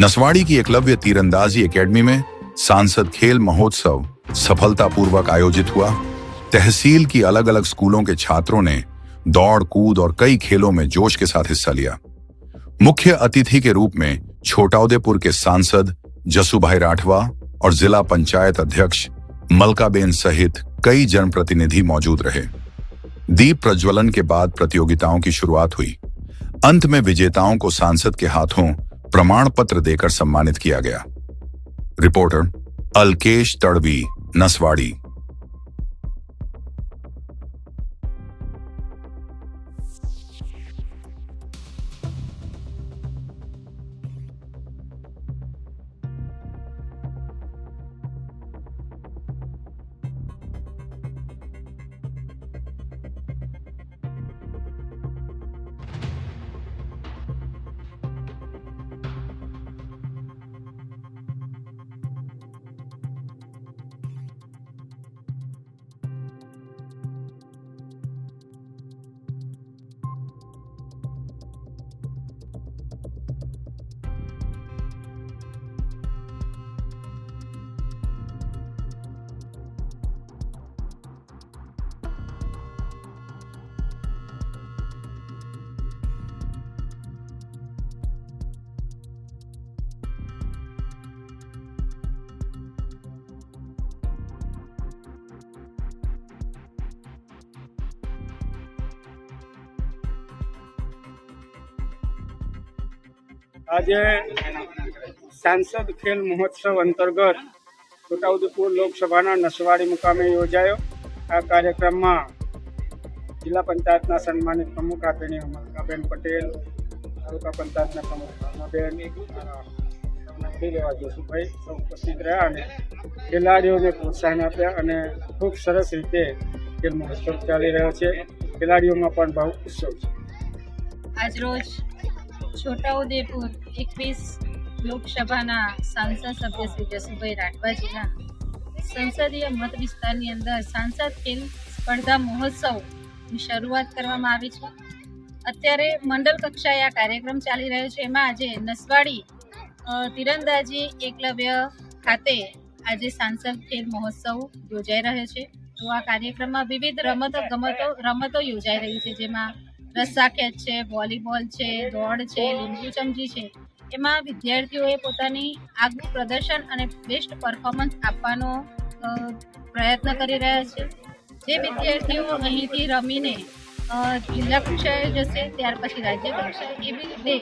नसवाड़ी की एकलव्य तीरंदाजी एकेडमी में सांसद खेल महोत्सव सफलतापूर्वक आयोजित हुआ। तहसील की अलग अलग स्कूलों के छात्रों ने दौड़, कूद और कई खेलों में जोश के साथ हिस्सा लिया। मुख्य अतिथि के रूप में छोटाउदेपुर के सांसद जसुभाई राठवा और जिला पंचायत अध्यक्ष मलकाबेन सहित कई जनप्रतिनिधि मौजूद रहे। दीप प्रज्वलन के बाद प्रतियोगिताओं की शुरुआत हुई। अंत में विजेताओं को सांसद के हाथों प्रमाण पत्र देकर सम्मानित किया गया रिपोर्टर अल्केश तड़वी नसवाड़ी આજે સાંસદ ખેલ મહોત્સવ અંતર્ગત છોટાઉદેપુર લોકસભાના નસવાડી મુકામે યોજાયો. આ કાર્યક્રમમાં જિલ્લા પંચાયતના સન્માનિત પ્રમુખ આદરણીય મલકાબેન પટેલ, તાલુકા પંચાયતના પ્રમુખ રામાબેન જોશુભાઈ સૌ ઉપસ્થિત રહ્યા અને ખેલાડીઓને પ્રોત્સાહન આપ્યા અને ખૂબ સરસ રીતે ખેલ મહોત્સવ ચાલી રહ્યો છે. ખેલાડીઓમાં પણ બહુ ઉત્સવ છે. આજરોજ છોટાઉદેપુર એકવીસ લોકસભાના સાંસદ સભ્ય શ્રી જસુભાઈ રાઠવાજીના સંસદીય મત વિસ્તારની અંદર સાંસદ ખેલ સ્પર્ધા મહોત્સવની શરૂઆત કરવામાં આવી છે. અત્યારે મંડળ કક્ષાએ આ કાર્યક્રમ ચાલી રહ્યો છે. એમાં આજે નસવાડી તીરંદાજી, એકલવ્ય ખાતે આજે સાંસદ ખેલ મહોત્સવ યોજાઈ રહ્યો છે. તો આ કાર્યક્રમમાં વિવિધ રમતો ગમતો રમતો યોજાઈ રહી છે. જેમાં રસ્સાખેંચ છે, વોલીબોલ છે, દોડ છે, લીંબુ ચમચી છે. એમાં વિદ્યાર્થીઓએ પોતાની આગવું પ્રદર્શન અને બેસ્ટ પરફોર્મન્સ આપવાનો પ્રયત્ન કરી રહ્યા છે. જે વિદ્યાર્થીઓ અહીંથી રમીને જિલ્લા કક્ષાએ જશે, ત્યાર પછી રાજ્ય કક્ષાએ. એવી રીતે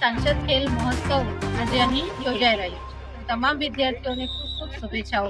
સાંસદ ખેલ મહોત્સવ આજે અહીં યોજાઈ રહ્યો છે. તમામ વિદ્યાર્થીઓને ખૂબ ખૂબ શુભેચ્છાઓ.